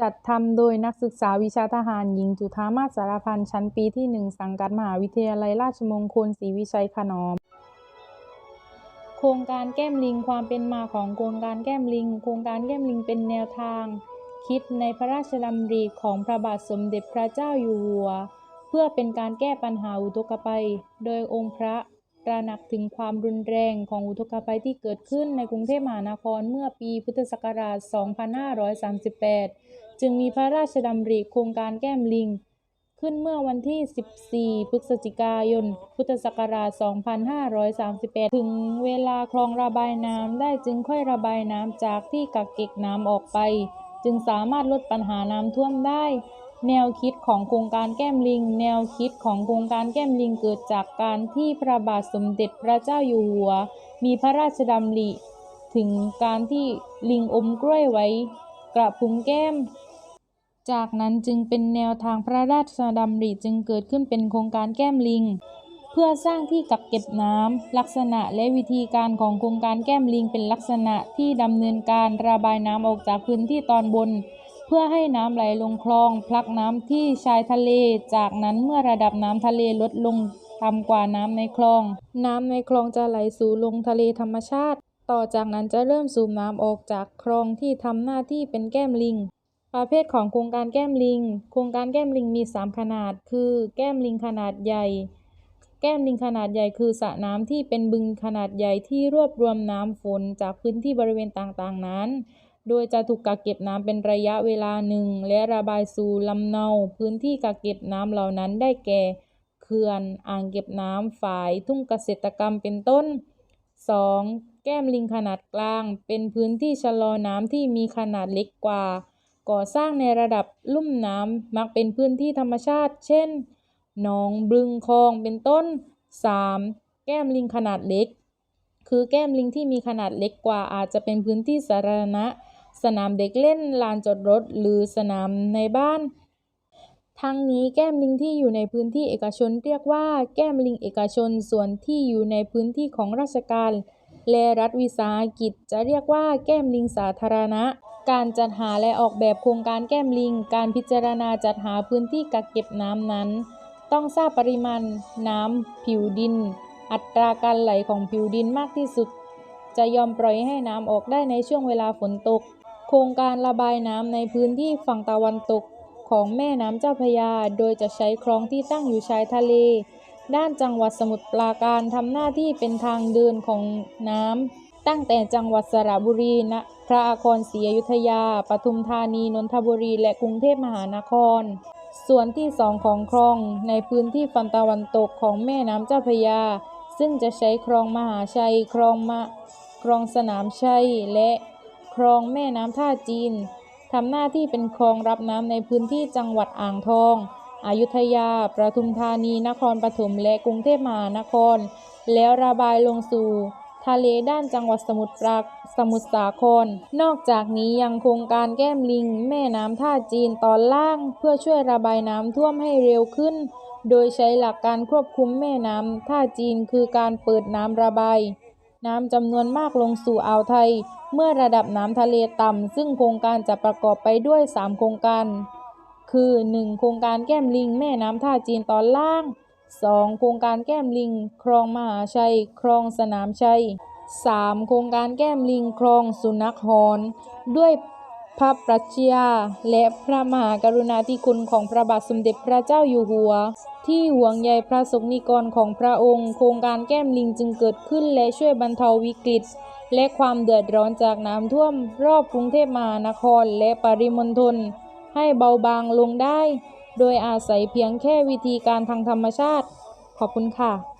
จัดทำโดยนักศึกษาวิชาทหารหญิงจุฑามาสสารพันชั้นปีที่ 1 สังกัดมหาวิทยาลัยราชมงคลศรีวิชัยขนอม โครงการแก้มลิงความเป็นมาของโครงการแก้มลิง โครงการแก้มลิงเป็นแนวทาง คิดในพระราชดำริของพระบาทสมเด็จพระเจ้าอยู่หัว เพื่อเป็นการแก้ปัญหาอุทกภัย โดยองค์พระ ตระหนักถึงความรุนแรงของอุทกภัยที่เกิดขึ้นในกรุงเทพมหานครเมื่อปีพุทธศักราช 2538 จึงมีพระราชดำริโครงการแก้มลิง ขึ้นเมื่อวันที่ 14 พฤศจิกายน พุทธศักราช 2538 ถึงเวลาคลองระบายน้ำได้จึงค่อยระบายน้ำจากที่กักเก็บน้ำออกไป จึงสามารถลดปัญหาน้ำท่วมได้ แนวคิดของโครงการแก้มลิง แนวคิดของโครงการแก้มลิงเกิดจากการที่พระบาทสมเด็จพระเจ้าอยู่หัว มีพระราชดำริถึงการที่ลิงอมกล้วยไว้กระพุ้งแก้ม จากนั้นจึงเป็นแนวทางพระราชดำริจึงเกิดขึ้นเป็นโครงการแก้มลิง เพื่อสร้างที่กักเก็บน้ำลักษณะและวิธีการของโครงการแก้มลิงเป็นลักษณะที่ดำเนินการระบายน้ำออกจากพื้นที่ตอนบน เพื่อให้น้ำไหลลงคลอง พลักน้ำที่ชายทะเล จากนั้นเมื่อระดับน้ำทะเลลดลงต่ำกว่าน้ำในคลอง น้ำในคลองจะไหลสู่ลงทะเลธรรมชาติ ต่อจากนั้นจะเริ่มสูบน้ำออกจากคลองที่ทำหน้าที่เป็นแก้มลิง ประเภทของโครงการแก้มลิง โครงการแก้มลิงมี 3 ขนาด คือ แก้มลิงขนาดใหญ่ แก้มลิงขนาดใหญ่คือสระน้ำที่เป็นบึงขนาดใหญ่ที่รวบรวมน้ำฝนจากพื้นที่บริเวณต่างๆนั้น โดยจะถูกกักเก็บน้ำเป็นระยะเวลาหนึ่ง และระบายสู่ลำเนา พื้นที่กักเก็บน้ำเหล่านั้นได้แก่เขื่อน อ่างเก็บน้ำฝายทุ่งเกษตรกรรมเป็นต้น 2. แก้มลิงขนาดกลาง เป็นพื้นที่ชะลอน้ำที่มีขนาดเล็กกว่า ก่อสร้างในระดับลุ่มน้ำมักเป็นพื้นที่ธรรมชาติ เช่น หนองบึงคลองเป็นต้น 3. แก้มลิงขนาดเล็ก คือแก้มลิงที่มีขนาดเล็กกว่าอาจจะเป็นพื้นที่สาธารณะ สนามเด็กเล่นลานจอดรถ หรือสนามในบ้าน ทั้งนี้แก้มลิงที่อยู่ในพื้นที่เอกชนเรียกว่า แก้มลิงเอกชน ส่วนที่อยู่ในพื้นที่ของราชการ และรัฐวิสาหกิจจะเรียกว่าแก้มลิงสาธารณะ การจัดหาและออกแบบโครงการแก้มลิง การพิจารณาจัดหาพื้นที่กักเก็บน้ำนั้น ต้องทราบปริมาณน้ำผิวดิน อัตราการไหลของผิวดินมากที่สุดจะยอมปล่อยให้น้ำออกได้ในช่วงเวลาฝนตก โครงการระบายน้ำในพื้นที่ฝั่งตะวันตกของแม่น้ำเจ้าพระยา โดยจะใช้คลองที่ตั้งอยู่ชายทะเล ด้านจังหวัดสมุทรปราการทำหน้าที่เป็นทางเดินของน้ำตั้งแต่จังหวัดสระบุรีณพระนครศรีอยุธยา ปทุมธานี นนทบุรี และกรุงเทพมหานคร ส่วนที่สองของคลองในพื้นที่ฝั่งตะวันตกของแม่น้ำเจ้าพระยา ซึ่งจะใช้คลองมหาชัย คลองมะ คลองสนามชัย และ คลองแม่น้ำท่าจีนทำหน้าที่เป็นคลองรับน้ำในพื้นที่จังหวัดอ่างทอง อยุธยา ประทุมธานี นครปฐม และกรุงเทพมหานคร แล้วระบายลงสู่ ทะเลด้านจังหวัดสมุทรปราสมุทรสาคร นอกจากนี้ยังโครงการแก้มลิง แม่น้ำท่าจีนตอนล่าง เพื่อช่วยระบายน้ำท่วมให้เร็วขึ้น โดยใช้หลักการควบคุมแม่น้ำท่าจีนคือการเปิดน้ำระบาย น้ำจำนวนมากลงสู่อ่าวไทย เมื่อระดับน้ำทะเลต่ำ ซึ่งโครงการจะประกอบไปด้วย 3 โครงการ คือ 1. โครงการแก้มลิงแม่น้ำท่าจีนตอนล่าง 2. โครงการแก้มลิง คลองมหาชัย คลองสนามชัย 3. โครงการแก้มลิง คลองสุนัขหอน ด้วย พระปรัชญาและพระมหากรุณาธิคุณของพระบาทสมเด็จพระเจ้าอยู่หัว ที่ห่วงใยพระสงฆ์นิกรของพระองค์ โครงการแก้มลิงจึงเกิดขึ้นและช่วยบรรเทาวิกฤต และความเดือดร้อนจากน้ำท่วม รอบกรุงเทพมหานครและปริมณฑลให้เบาบางลงได้ โดยอาศัยเพียงแค่วิธีการทางธรรมชาติ ขอบคุณค่ะ